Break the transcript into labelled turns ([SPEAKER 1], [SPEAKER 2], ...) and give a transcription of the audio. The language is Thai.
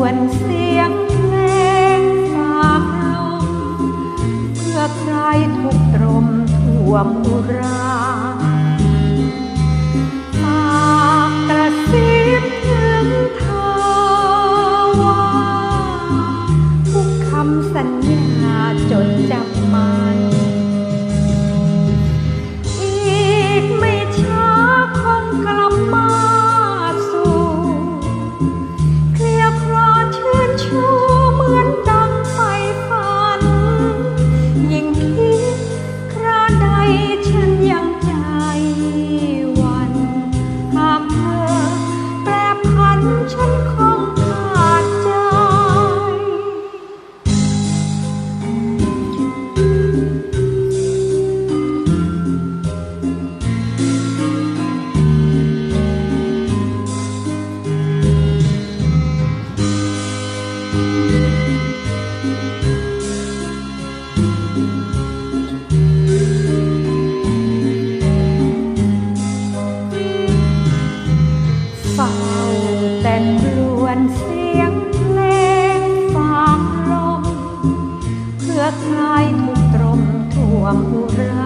[SPEAKER 1] วนเสียงเพลงฝากเราเพื่อใครทุกตรมท่วมอุราากกระซิบถึงเธอว่า ทุกคำสัญญาจดจำ forever.